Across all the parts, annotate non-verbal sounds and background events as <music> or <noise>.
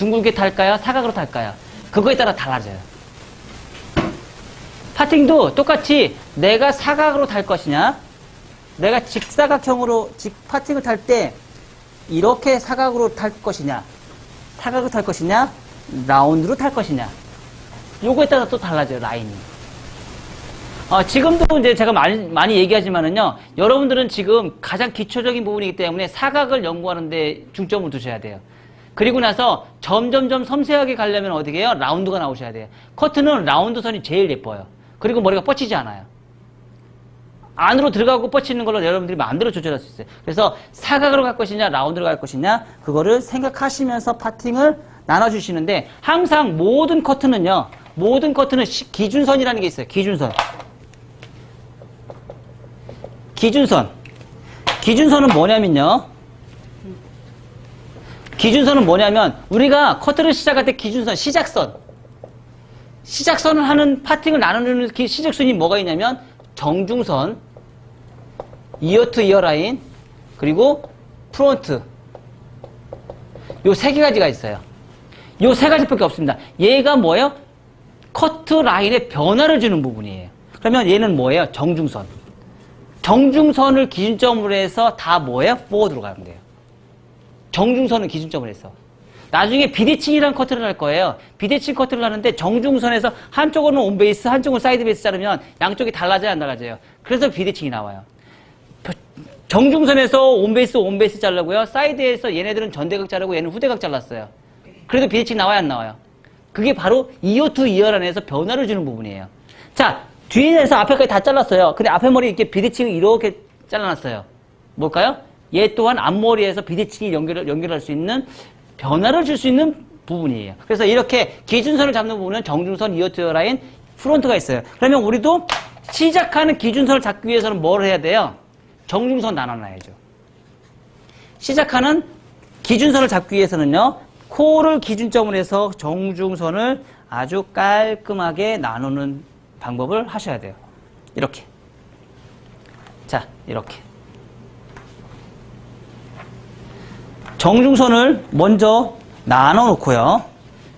둥글게 탈까요? 사각으로 탈까요? 그거에 따라 달라져요. 파팅도 똑같이 내가 사각으로 탈 것이냐, 내가 직사각형으로 직 파팅을 탈 때 이렇게 사각으로 탈 것이냐, 사각으로 탈 것이냐, 라운드로 탈 것이냐. 요거에 따라 또 달라져요, 라인이. 어, 지금도 이제 제가 많이, 많이 얘기하지만은요, 여러분들은 지금 가장 기초적인 부분이기 때문에 사각을 연구하는데 중점을 두셔야 돼요. 그리고 나서 점점점 섬세하게 가려면 어떻게 해요? 라운드가 나오셔야 돼요. 커트는 라운드 선이 제일 예뻐요. 그리고 머리가 뻗치지 않아요. 안으로 들어가고 뻗치는 걸로 여러분들이 마음대로 조절할 수 있어요. 그래서 사각으로 갈 것이냐, 라운드로 갈 것이냐, 그거를 생각하시면서 파팅을 나눠주시는데, 항상 모든 커트는요, 모든 커트는 시- 기준선이라는 게 있어요. 기준선. 기준선. 기준선은 뭐냐면요. 기준선은 뭐냐면 우리가 커트를 시작할 때 기준선, 시작선. 시작선을 하는 파팅을 나누는 기- 시작선이 뭐가 있냐면 정중선, 이어 투 이어 라인, 그리고 프론트. 요 세 가지가 있어요. 요 세 가지밖에 없습니다. 얘가 뭐예요? 커트 라인의 변화를 주는 부분이에요. 그러면 얘는 뭐예요? 정중선. 정중선을 기준점으로 해서 다 뭐예요? 포워드로 가면 돼요. 정중선을 기준점으로 해서. 나중에 비대칭이라는 커트를 할 거예요. 비대칭 커트를 하는데 정중선에서 한쪽은 온베이스, 한쪽은 사이드 베이스 자르면 양쪽이 달라져야 안 달라져요. 그래서 비대칭이 나와요. 정중선에서 온베이스, 온베이스 자르고요. 사이드에서 얘네들은 전대각 자르고 얘는 후대각 잘랐어요. 그래도 비대칭 나와야 안 나와요? 그게 바로 이어 투 이어 안에서 변화를 주는 부분이에요. 자, 뒤에서 앞에까지 다 잘랐어요. 근데 앞에 머리 이렇게 비대칭을 이렇게 잘라놨어요. 뭘까요? 얘 또한 앞머리에서 비대칭이 연결, 연결할 수 있는 변화를 줄 수 있는 부분이에요. 그래서 이렇게 기준선을 잡는 부분은 정중선, 이어 투 이어 라인, 프론트가 있어요. 그러면 우리도 시작하는 기준선을 잡기 위해서는 뭘 해야 돼요? 정중선 나눠놔야죠. 시작하는 기준선을 잡기 위해서는요, 코를 기준점으로 해서 정중선을 아주 깔끔하게 나누는 방법을 하셔야 돼요. 이렇게. 자, 이렇게. 정중선을 먼저 나눠 놓고요.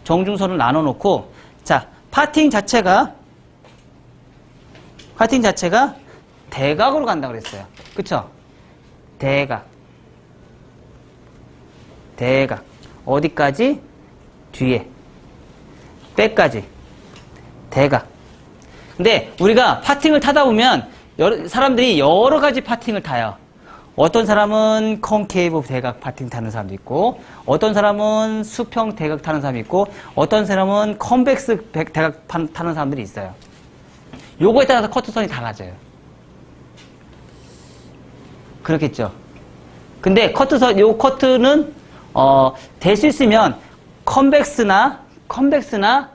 정중선을 나눠 놓고, 자, 파팅 자체가, 파팅 자체가 대각으로 간다 그랬어요. 그쵸? 대각. 대각. 어디까지? 뒤에. 빼까지. 대각. 근데 우리가 파팅을 타다 보면 여러, 사람들이 여러 가지 파팅을 타요. 어떤 사람은 콘케이브 대각 파팅 타는 사람도 있고, 어떤 사람은 수평 대각 타는 사람이 있고, 어떤 사람은 컨벡스 백- 대각 파- 타는 사람들이 있어요. 요거에 따라서 커트선이 달라져요. 그렇겠죠. 근데 커트선, 요 커트는, 어, 될 수 있으면 컨벡스나, 컨벡스나,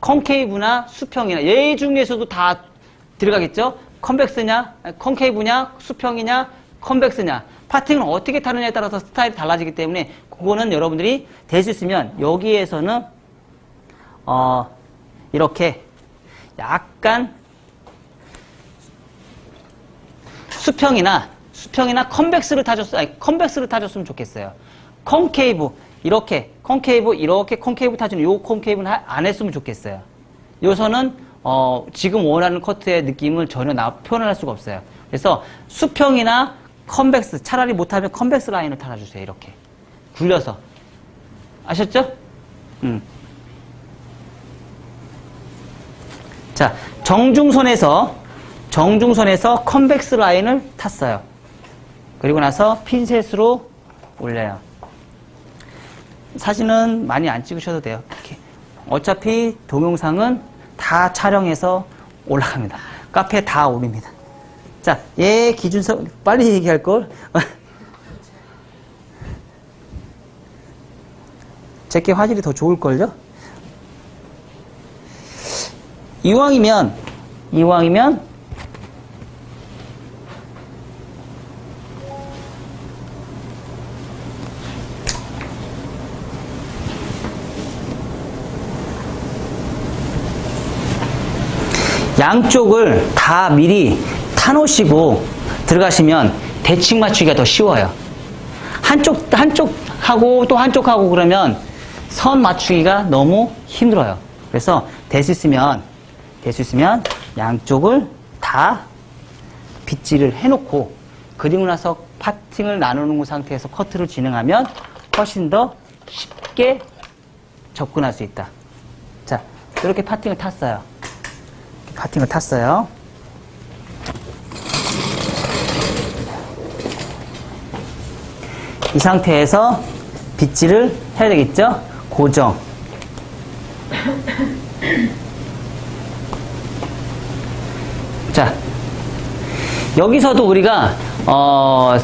컨케이브나 수평이나, 얘 중에서도 다 들어가겠죠? 컨벡스냐, 컨케이브냐, 수평이냐, 컨벡스냐. 파팅을 어떻게 타느냐에 따라서 스타일이 달라지기 때문에, 그거는 여러분들이 될 수 있으면, 여기에서는, 어, 이렇게 약간 수평이나 수평이나 컨벡스를 타줬 아니 컨벡스를 타줬으면 좋겠어요. 컨케이브 이렇게 컨케이브 이렇게 컨케이브 타주는 요 컨케이브는 하- 안 했으면 좋겠어요. 요서는 어, 지금 원하는 커트의 느낌을 전혀 나 표현할 수가 없어요. 그래서 수평이나 컨벡스 차라리 못하면 컨벡스 라인을 타주세요. 이렇게 굴려서 아셨죠? 음. 자, 정중선에서 정중선에서 컨벡스 라인을 탔어요. 그리고 나서 핀셋으로 올려요. 사진은 많이 안 찍으셔도 돼요. 이렇게. 어차피 동영상은 다 촬영해서 올라갑니다. 카페에 다 올립니다. 자, 얘 기준선 빨리 얘기할 걸. <laughs> 제게 화질이 더 좋을걸요? 이왕이면, 이왕이면, 양쪽을 다 미리 타놓으시고 들어가시면 대칭 맞추기가 더 쉬워요. 한쪽, 한쪽 하고 또 한쪽 하고 그러면 선 맞추기가 너무 힘들어요. 그래서 될 수 있으면, 될 수 있으면 양쪽을 다 빗질을 해놓고 그리고 나서 파팅을 나누는 상태에서 커트를 진행하면 훨씬 더 쉽게 접근할 수 있다. 자, 이렇게 파팅을 탔어요. 파팅을 탔어요. 이 상태에서 빗질을 해야 되겠죠? 고정. 자, 여기서도 우리가 어,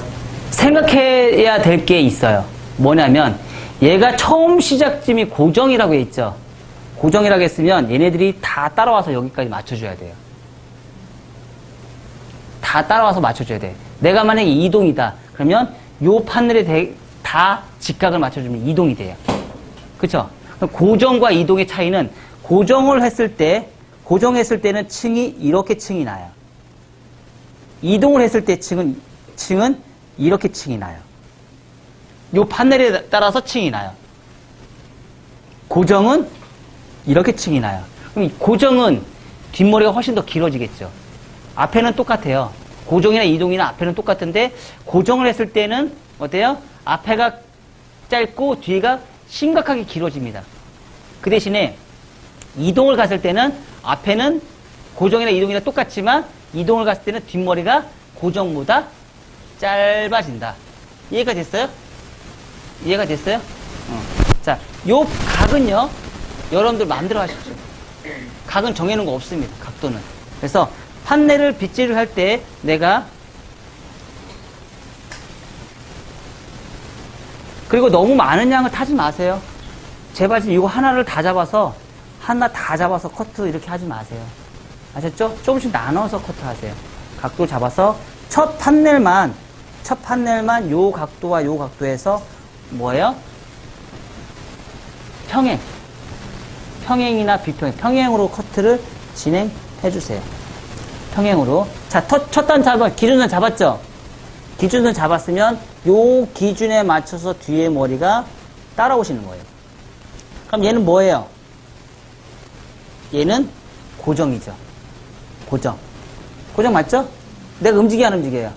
생각해야 될 게 있어요. 뭐냐면 얘가 처음 시작점이 고정이라고 했죠. 고정이라고 했으면 얘네들이 다 따라와서 여기까지 맞춰줘야 돼요. 다 따라와서 맞춰줘야 돼. 내가 만약에 이동이다. 그러면 요 판넬에 대- 다 직각을 맞춰주면 이동이 돼요. 그럼 고정과 이동의 차이는 고정을 했을 때, 고정했을 때는 층이 이렇게 층이 나요. 이동을 했을 때 층은, 층은 이렇게 층이 나요. 요 판넬에 따라서 층이 나요. 고정은 이렇게 층이 나요. 그럼 이 고정은 뒷머리가 훨씬 더 길어지겠죠. 앞에는 똑같아요. 고정이나 이동이나 앞에는 똑같은데 고정을 했을 때는 어때요? 앞에가 짧고 뒤가 심각하게 길어집니다. 그 대신에 이동을 갔을 때는 앞에는 고정이나 이동이나 똑같지만 이동을 갔을 때는 뒷머리가 고정보다 짧아진다. 이해가 됐어요? 이해가 됐어요? 어. 자, 요 각은요, 여러분들 마음대로 하십시오. 각은 정해놓은 거 없습니다. 각도는. 그래서 판넬을 빗질을 할 때 내가 그리고 너무 많은 양을 타지 마세요. 제발 지금 이거 하나를 다 잡아서 하나 다 잡아서 커트 이렇게 하지 마세요. 아셨죠? 조금씩 나눠서 커트 하세요. 각도 잡아서 첫 판넬만 첫 판넬만 요 각도와 요 각도에서 뭐예요? 평행. 평행이나 비평행. 평행으로 커트를 진행해 주세요. 평행으로. 자, 첫, 첫 단 잡아, 기준선 잡았죠? 기준선 잡았으면 요 기준에 맞춰서 뒤에 머리가 따라오시는 거예요. 그럼 얘는 뭐예요? 얘는 고정이죠. 고정. 고정 맞죠? 내가 움직여 안 움직여요?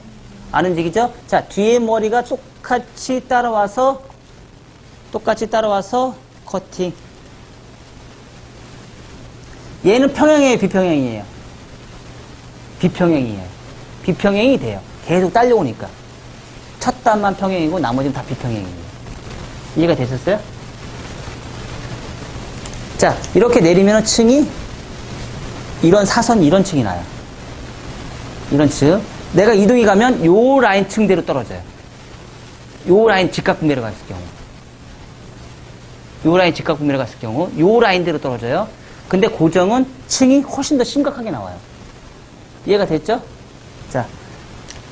안 움직이죠? 자, 뒤에 머리가 똑같이 따라와서 똑같이 따라와서 커팅. 얘는 평행이에요, 비평행이에요? 비평행이에요. 비평행이 돼요. 계속 딸려오니까. 첫 단만 평행이고 나머지는 다 비평행이에요. 이해가 되셨어요? 자, 이렇게 내리면 층이 이런 사선 이런 층이 나요. 이런 층. 내가 이동이 가면 요 라인 층대로 떨어져요. 요 라인 직각분매로 갔을 경우. 요 라인 직각분매로 갔을 경우 요 라인대로 떨어져요. 근데 고정은 층이 훨씬 더 심각하게 나와요. 이해가 됐죠? 자,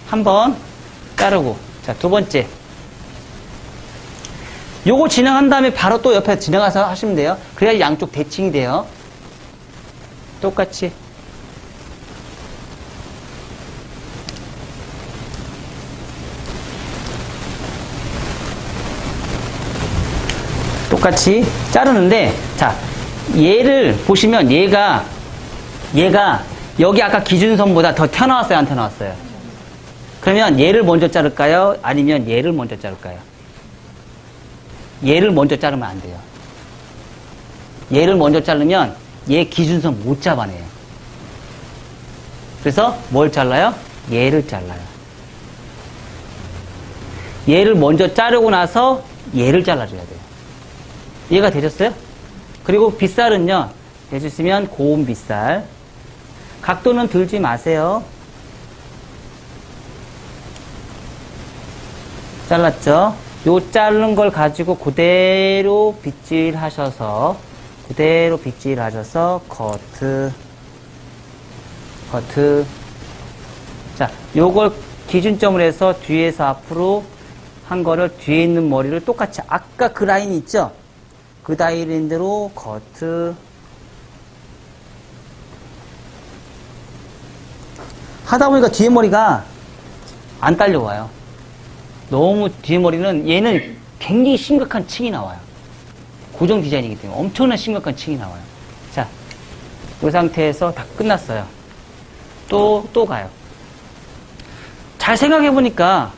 한 번 자르고. 자, 두 번째. 요거 진행한 다음에 바로 또 옆에 지나가서 하시면 돼요. 그래야 양쪽 대칭이 돼요. 똑같이. 똑같이 자르는데, 자, 얘를 보시면 얘가, 얘가 여기 아까 기준선보다 더 튀어나왔어요? 안 튀어나왔어요? 그러면 얘를 먼저 자를까요? 아니면 얘를 먼저 자를까요? 얘를 먼저 자르면 안 돼요. 얘를 먼저 자르면 얘 기준선 못 잡아내요. 그래서 뭘 잘라요? 얘를 잘라요. 얘를 먼저 자르고 나서 얘를 잘라줘야 돼요. 이해가 되셨어요? 그리고 빗살은요, 있으면 고운 빗살. 각도는 들지 마세요. 잘랐죠? 요 자른 걸 가지고 그대로 빗질 하셔서, 그대로 빗질 하셔서, 커트, 커트. 자, 요걸 기준점을 해서 뒤에서 앞으로 한 거를 뒤에 있는 머리를 똑같이 아까 그 라인 있죠? 그 다이랜드로 커트. 하다 보니까 뒤에 머리가 안 딸려와요. 너무 뒤에 머리는 얘는 굉장히 심각한 층이 나와요. 고정 디자인이기 때문에 엄청난 심각한 층이 나와요. 자, 이 상태에서 다 끝났어요. 또, 또 가요. 잘 생각해보니까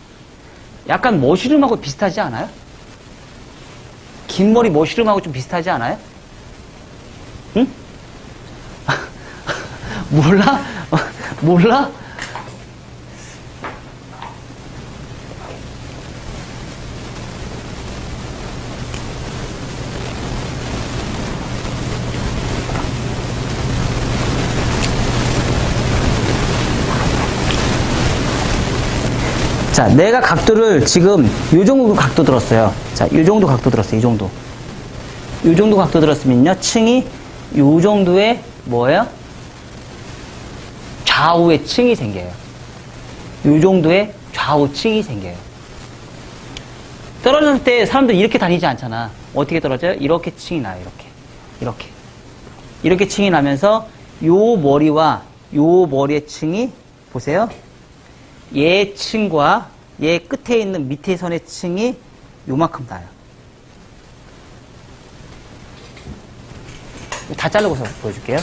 약간 머시룸하고 비슷하지 않아요? 긴 머리 머시룸하고 좀 비슷하지 않아요? 응? <laughs> 몰라? <laughs> 몰라? 자, 내가 각도를 지금 요 정도 각도 들었어요. 자, 요 정도 각도 들었어요. 이 정도. 요 정도 각도 들었으면요. 층이 요 정도의 뭐예요? 좌우의 층이 생겨요. 요 정도의 좌우 층이 생겨요. 떨어졌을 때 사람들 이렇게 다니지 않잖아. 어떻게 떨어져요? 이렇게 층이 나요. 이렇게. 이렇게. 이렇게 층이 나면서 요 머리와 요 머리의 층이 보세요. 얘 층과 얘 끝에 있는 밑에 선의 층이 요만큼 나요. 다 자르고서 보여줄게요.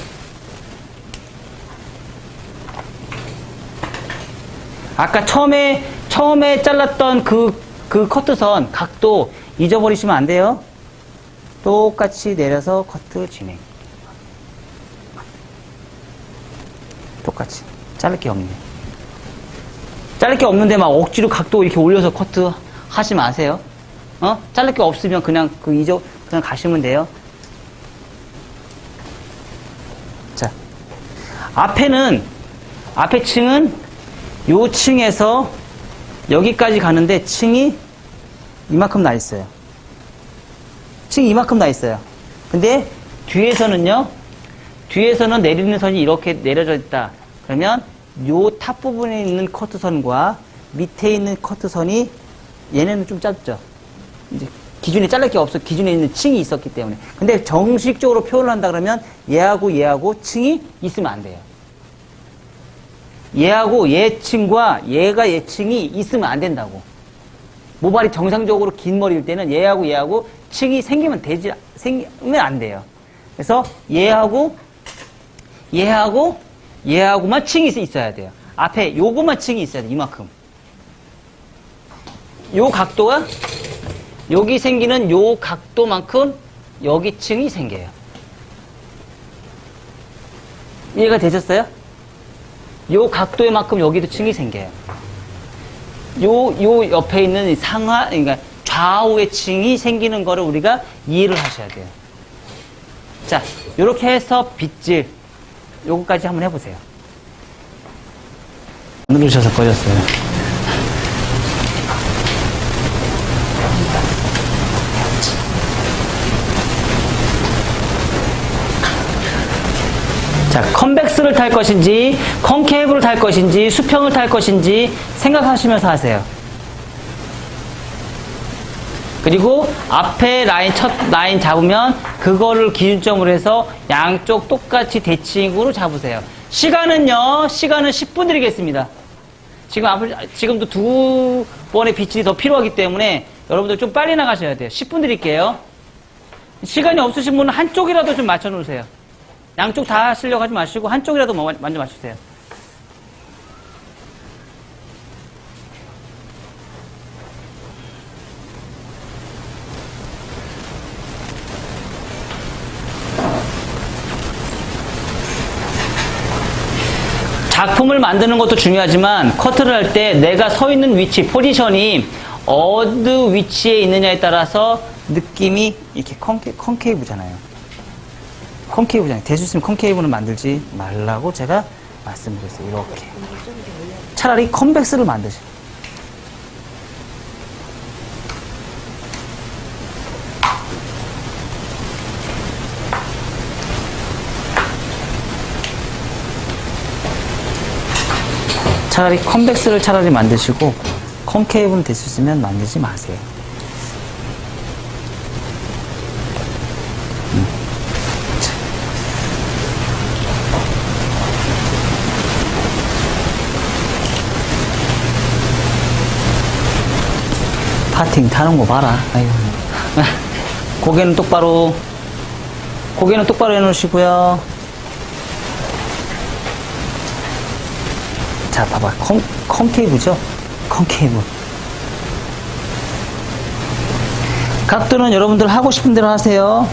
아까 처음에, 처음에 잘랐던 그, 그 커트선 각도 잊어버리시면 안 돼요. 똑같이 내려서 커트 진행. 똑같이. 자를 게 없네. 자를 게 없는데 막 억지로 각도 이렇게 올려서 커트 하지 마세요. 어? 자를 게 없으면 그냥 그 잊어, 그냥 가시면 돼요. 자. 앞에는, 앞에 층은 요 층에서 여기까지 가는데 층이 이만큼 나 있어요. 층이 이만큼 나 있어요. 근데 뒤에서는요, 뒤에서는 내리는 선이 이렇게 내려져 있다. 그러면 요 탑 부분에 있는 커트선과 밑에 있는 커트선이 얘네는 좀 짧죠. 이제 기준에 자를 게 없어. 기준에 있는 층이 있었기 때문에. 근데 정식적으로 표현을 한다 그러면 얘하고 얘하고 층이 있으면 안 돼요. 얘하고 얘 층과 얘가 얘 층이 있으면 안 된다고. 모발이 정상적으로 긴 머리일 때는 얘하고 얘하고 층이 생기면 되지, 생기면 안 돼요. 그래서 얘하고 얘하고 얘하고만 층이 있- 있어야 돼요. 앞에 요거만 층이 있어야 돼. 이만큼. 요 각도가 여기 생기는 요 각도만큼 여기 층이 생겨요. 이해가 되셨어요? 요 각도에만큼 여기도 층이 생겨요. 요, 요 옆에 있는 이 상하, 그러니까 좌우의 층이 생기는 거를 우리가 이해를 하셔야 돼요. 자, 요렇게 해서 빗질, 요거까지 한번 해보세요. 누르셔서 꺼졌어요. 자, 컨벡스를 탈 것인지, 컨케이브를 탈 것인지, 수평을 탈 것인지 생각하시면서 하세요. 그리고 앞에 라인, 첫 라인 잡으면 그거를 기준점으로 해서 양쪽 똑같이 대칭으로 잡으세요. 시간은요, 시간은 10분 드리겠습니다. 지금 앞을, 지금도 두 번의 빛이 더 필요하기 때문에 여러분들 좀 빨리 나가셔야 돼요. 10분 드릴게요. 시간이 없으신 분은 한쪽이라도 좀 맞춰 놓으세요. 양쪽 다 하시려고 하지 마시고 한쪽이라도 뭐- 먼저 맞추세요. 작품을 만드는 것도 중요하지만 커트를 할 때 내가 서 있는 위치, 포지션이 어느 위치에 있느냐에 따라서 느낌이 이렇게 컨케, 컨케이브잖아요. 컨케이브잖아요. 될수 있으면 컨케이브는 만들지 말라고 제가 말씀드렸어요. 이렇게. 차라리 컨벡스를 만드시. 차라리 컨벡스를 차라리 만드시고 컨케이브는 될 수 있으면 만들지 마세요. 파팅 타는 거 봐라. 아유. <laughs> 고개는 똑바로. 고개는 똑바로 해놓으시고요. 자, 봐봐. 컨, 컨케이브죠? 컨케이브. 각도는 여러분들 하고 싶은 대로 하세요.